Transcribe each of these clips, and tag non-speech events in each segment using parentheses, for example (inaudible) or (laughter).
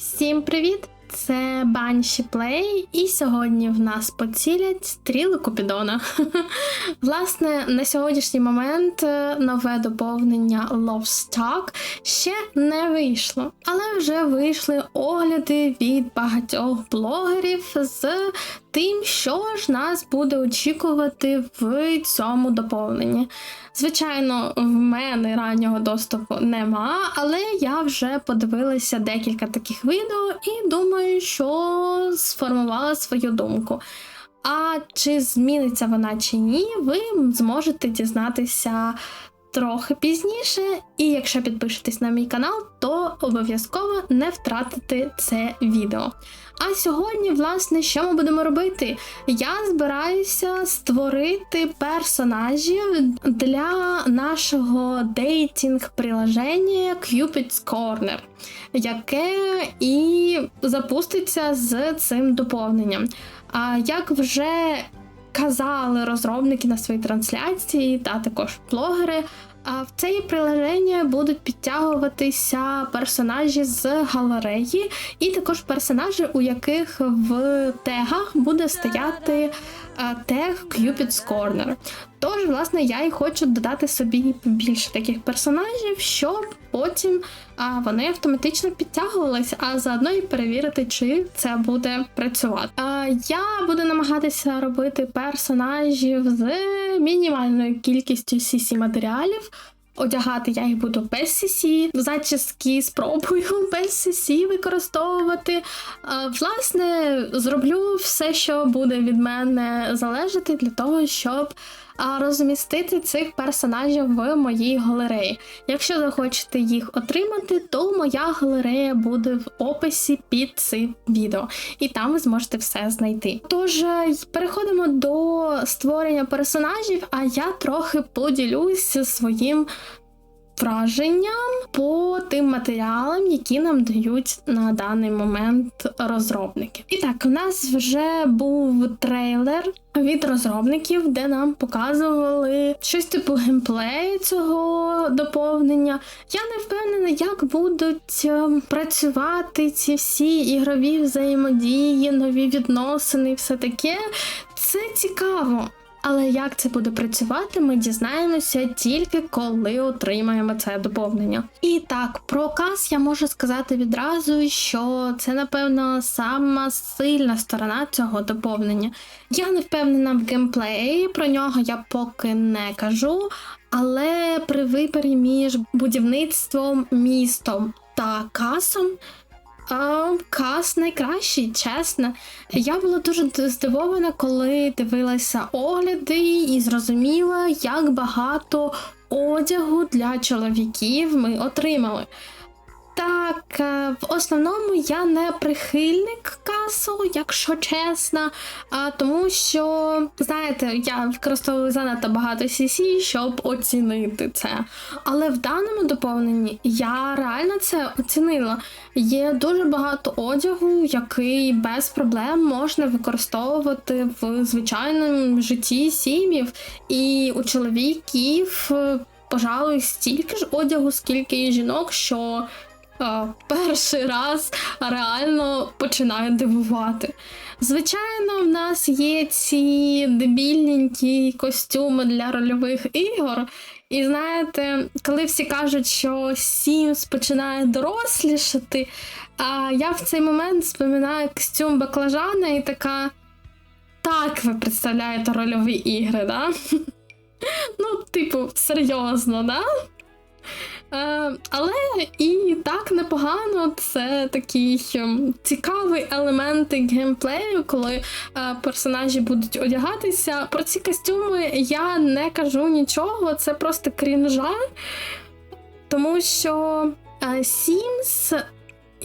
Всім привіт! Це Банші Плей, і сьогодні в нас поцілять стріли Купідона. (laughs) Власне, на сьогоднішній момент е, нове доповнення Love ще не вийшло, але вже вийшли огляди від багатьох блогерів з тим, що ж нас буде очікувати в цьому доповненні. Звичайно, в мене раннього доступу нема, але я вже подивилася декілька таких відео і думаю, що сформувала свою думку. А чи зміниться вона чи ні, ви зможете дізнатися трохи пізніше. І якщо підпишетесь на мій канал, то обов'язково не втратите це відео. А сьогодні, власне, що ми будемо робити? Я збираюся створити персонажів для нашого дейтінг-приложення Cupid's Corner, яке і запуститься з цим доповненням. А як вже казали розробники на своїй трансляції, та також блогери, а в це приложення будуть підтягуватися персонажі з галереї, і також персонажі, у яких в тегах буде стояти тег Cupid's Corner. Тож, власне, я і хочу додати собі більше таких персонажів, щоб потім а, вони автоматично підтягувалися, а заодно і перевірити, чи це буде працювати. А, Я буду намагатися робити персонажів з мінімальною кількістю cc матеріалів. Одягати я їх буду без CC, зачіски спробую (laughs) без CC використовувати. Власне, зроблю все, що буде від мене залежати, для того, щоб розмістити цих персонажів в моїй галереї. Якщо захочете їх отримати, то моя галерея буде в описі під цим відео, і там ви зможете все знайти. Тож, переходимо до створення персонажів, а я трохи поділюсь своїм враженням по тим матеріалам, які нам дають на даний момент розробники. І так, у нас вже був трейлер від розробників, де нам показували щось типу геймплею цього доповнення. Я не впевнена, як будуть ем, працювати ці всі ігрові взаємодії, нові відносини, і все таке. Це цікаво. Але як це буде працювати, ми дізнаємося тільки коли отримаємо це доповнення. І так, про кас я можу сказати відразу, що це, напевно, сама сильна сторона цього доповнення. Я не впевнена в геймплеї, про нього я поки не кажу. Але при виборі між будівництвом, містом та касом а, Кас найкращий, чесно. Я була дуже здивована, коли дивилася огляди і зрозуміла, як багато одягу для чоловіків ми отримали. Так, е, в основному я не прихильник касу, якщо чесно, тому що, знаєте, я використовую занадто багато CC, щоб оцінити це. Але в даному доповненні я реально це оцінила. Є дуже багато одягу, який без проблем можна використовувати в звичайному житті сім'їв, і у чоловіків, е, пожалуй, стільки ж одягу, скільки і жінок, що перший раз реально починає дивувати. Звичайно, в нас є ці дебільненькі костюми для рольових ігор. І знаєте, коли всі кажуть, що Sims починає дорослішати, а я в цей момент споминаю костюм баклажана і така. Так, ви представляєте рольові ігри, да? (laughs) Ну, типу, серйозно, да? Е, але і так непогано, це такий ем, цікавий елемент геймплею, коли е, персонажі будуть одягатися. Про ці костюми я не кажу нічого, це просто крінжа, тому що е, Sims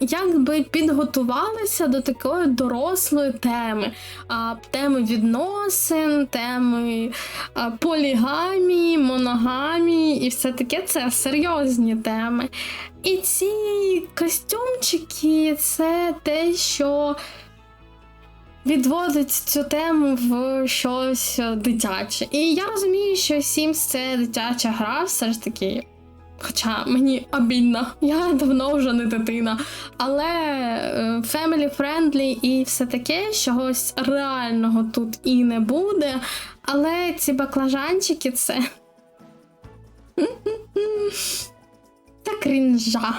якби підготувалися до такої дорослої теми, а, теми відносин, теми а, полігамії, моногамії і все таке це серйозні теми. І ці костюмчики це те, що відводить цю тему в щось дитяче. І я розумію, що Sims це дитяча гра, все ж таки Хоча мені обідно, я давно вже не дитина. Але е, family friendly і все таке, чогось реального тут і не буде. Але ці баклажанчики це. (laughs) Та крінжа.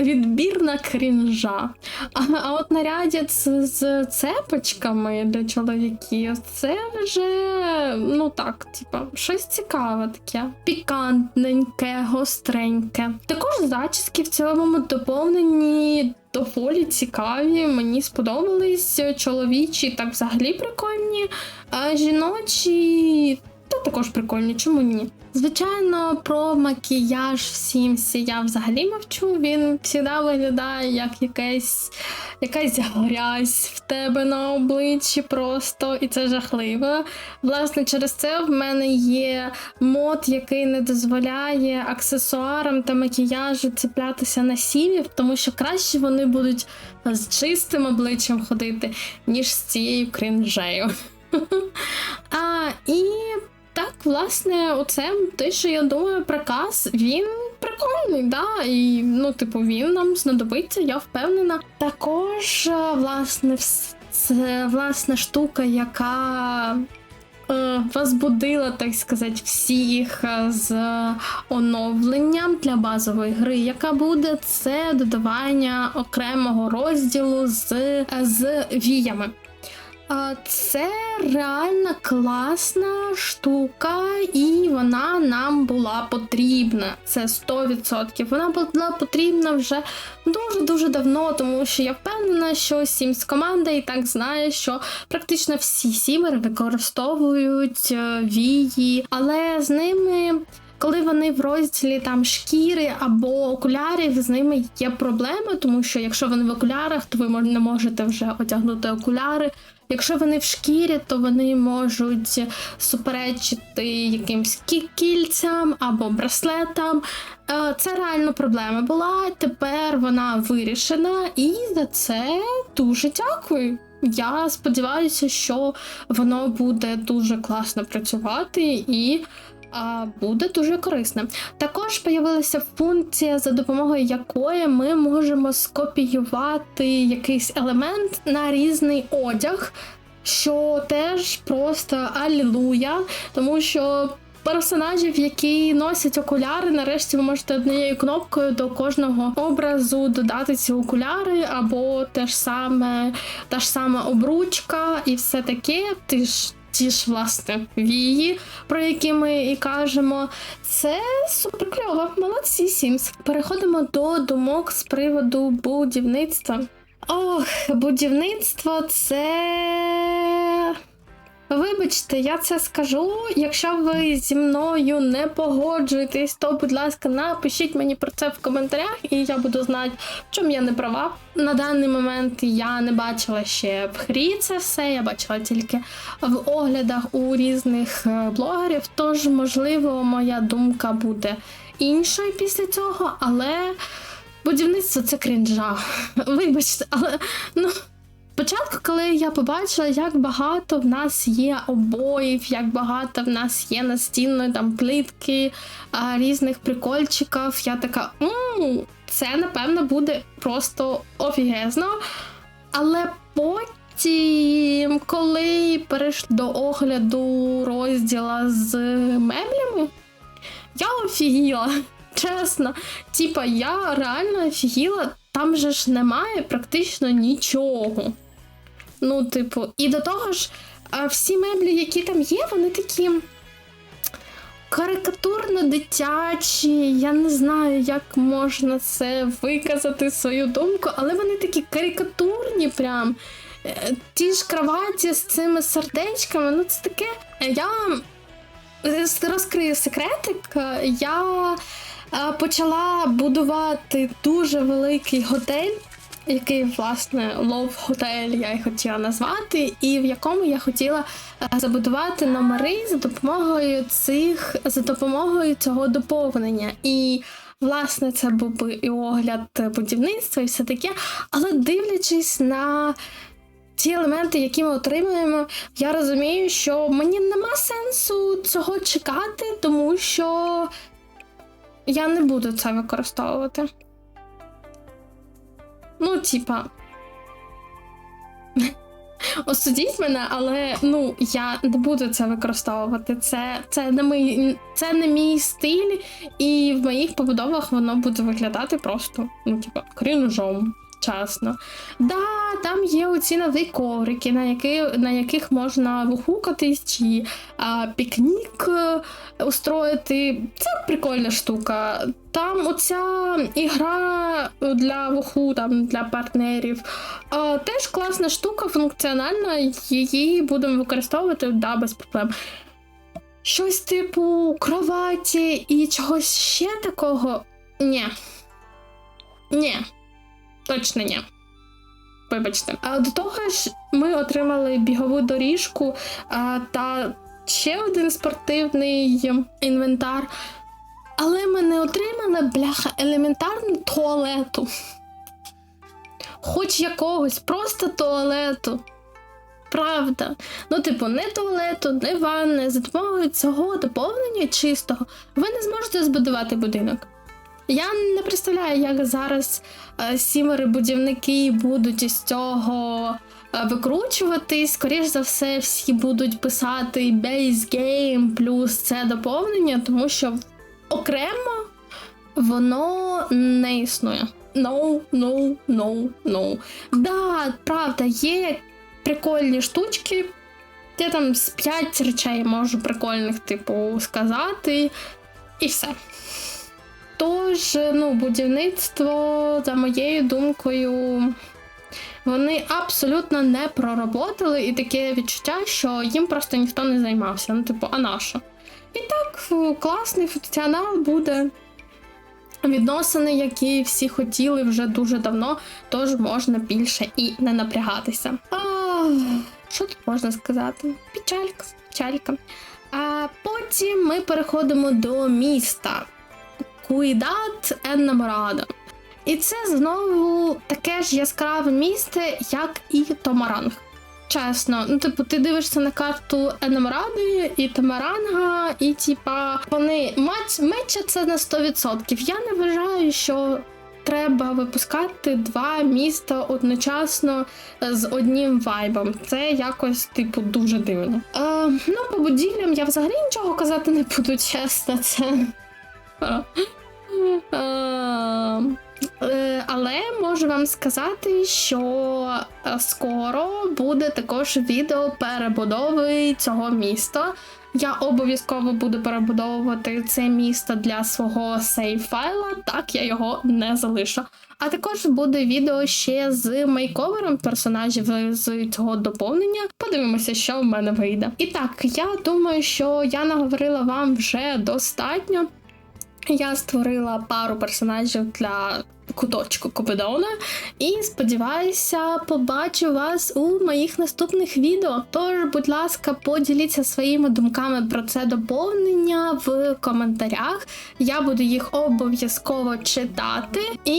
Відбірна крінжа. А, а от нарядець з, цепочками для чоловіків це вже, ну так, типа, щось цікаве таке. Пікантненьке, гостреньке. Також зачіски в цілому доповнені доволі цікаві. Мені сподобались чоловічі, так взагалі прикольні, а жіночі. Та також прикольні, чому ні? Звичайно, про макіяж всім я взагалі мовчу. Він завжди виглядає як якась, якась грязь в тебе на обличчі просто, і це жахливо. Власне, через це в мене є мод, який не дозволяє аксесуарам та макіяжу цеплятися на сім'їв, тому що краще вони будуть з чистим обличчям ходити, ніж з цією крінжею. (laughs) А, І так, власне, оце те, що я думаю, приказ, він прикольний, да, і ну, типу, він нам знадобиться, я впевнена. Також, е, власне, це власне штука, яка. е, Возбудила, так сказати, всіх е, з оновленням для базової гри, яка буде це додавання окремого розділу з, е, з віями. Це реально класна штука, і вона нам була потрібна. Це 100%. Вона була потрібна вже дуже-дуже давно, тому що я впевнена, що Sims команда і так знає, що практично всі сімери використовують е, вії, але з ними. Коли вони в розділі там шкіри або окулярів, з ними є проблеми, тому що якщо вони в окулярах, то ви не можете вже одягнути окуляри. Якщо вони в шкірі, то вони можуть суперечити якимсь кі- кільцям або браслетам. Е, Це реально проблема була. Тепер вона вирішена, і за це дуже дякую. Я сподіваюся, що воно буде дуже класно працювати і буде дуже корисним. Також появилася функція, за допомогою якої ми можемо скопіювати якийсь елемент на різний одяг, що теж просто алілуя, тому що. Персонажів, які носять окуляри, нарешті ви можете однією кнопкою до кожного образу додати ці окуляри, або те ж саме, та ж сама обручка і все таке. Ти ж ті ж власне вії, про які ми і кажемо. Це супер кльово. Молодці Сімс. Переходимо до думок з приводу будівництва. Ох, будівництво це. Вибачте, я це скажу. Якщо ви зі мною не погоджуєтесь, то, будь ласка, напишіть мені про це в коментарях, і я буду знати, в чому я не права. На даний момент я не бачила ще в грі це все, я бачила тільки в оглядах у різних е, блогерів. Тож, можливо, моя думка буде іншою після цього, але будівництво це крінжа. (laughs) Вибачте, але ну. Коли я побачила, як багато в нас є обоїв, як багато в нас є настінної там плитки, різних прикольчиків, я така, «М, це напевно буде просто офігезно. Але потім, коли перейшли до огляду розділа з меблями, я офігіла. (laughs) Чесно, типа, я реально офігіла, там же ж немає практично нічого. Ну, типу, і до того ж, всі меблі, які там є, вони такі карикатурно дитячі. Я не знаю, як можна це виказати свою думку, але вони такі карикатурні прям. Е, Ті ж кроваті з цими сердечками, ну це таке. Я е, розкрию секретик. Я е, почала будувати дуже великий готель який, власне, лов готель я й хотіла назвати, і в якому я хотіла е, забудувати номери за допомогою цих за допомогою цього доповнення. І власне це був би і огляд будівництва, і все таке. Але дивлячись на ті елементи, які ми отримуємо, я розумію, що мені нема сенсу цього чекати, тому що Я не буду це використовувати. Ну, типа. Осудіть мене, але ну я не буду це використовувати. Це це, не мій, це не мій стиль, і в моїх побудовах воно буде виглядати просто, ну, типа, крінжом. Чесно. Да, там є оці нові коврики, на які, на яких можна вихукатись чи а, пікнік е, устроїти. Це прикольна штука. Там оця ігра для вуху, там для партнерів. А, теж класна штука, функціональна, її будемо використовувати да, без проблем. Щось типу кроваті і чогось ще такого. Ні. Ні. Точно ні. Вибачте. А до того ж, ми отримали бігову доріжку а, та ще один спортивний інвентар. Але ми не отримали, бляха, елементарну туалету. Хоч якогось, просто туалету. Правда. Ну, типу, не туалету, не ванни. За допомогою цього доповнення чистого ви не зможете збудувати будинок. Я не представляю, як зараз е, сімери будівники будуть із цього е, викручуватись. Скоріш за все, всі будуть писати base game плюс це доповнення, тому що окремо воно не існує. No, no, no, no. Да, правда, є прикольні штучки. Я там з 5 речей можу прикольних, типу, сказати, і все. Тож, ну, будівництво, за моєю думкою, вони абсолютно не пророботали, і таке відчуття, що їм просто ніхто не займався. Ну, типу, а на що? І так, класний функціонал буде. Відносини, які всі хотіли вже дуже давно, тож можна більше і не напрягатися. А, Що тут можна сказати? Печалька, печалька. А потім ми переходимо до міста. Куїдат Еннаморадо. І це знову таке ж яскраве місце, як і Томаранг. Чесно, ну типу, ти дивишся на карту Енемради і Тамаранга, і типа вони мечаться на 100%. Я не вважаю, що треба випускати два міста одночасно з одним вайбом. Це якось, типу, дуже дивно. Е, Ну, по будівлям я взагалі нічого казати не буду, (laughs) чесно, це. Е, але можу вам сказати, що е, скоро буде також відео перебудови цього міста. Я обов'язково буду перебудовувати це місто для свого сейф файла, так я його не залишу. А також буде відео ще з мейковером персонажів з цього доповнення. Подивимося, що в мене вийде. І так, я думаю, що я наговорила вам вже достатньо. Я створила пару персонажів для куточку Купидона і сподіваюся, побачу вас у моїх наступних відео. Тож, будь ласка, поділіться своїми думками про це доповнення в коментарях. Я буду їх обов'язково читати. І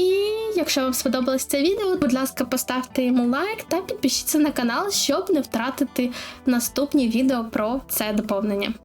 якщо вам сподобалось це відео, будь ласка, поставте йому лайк та підпишіться на канал, щоб не втратити наступні відео про це доповнення.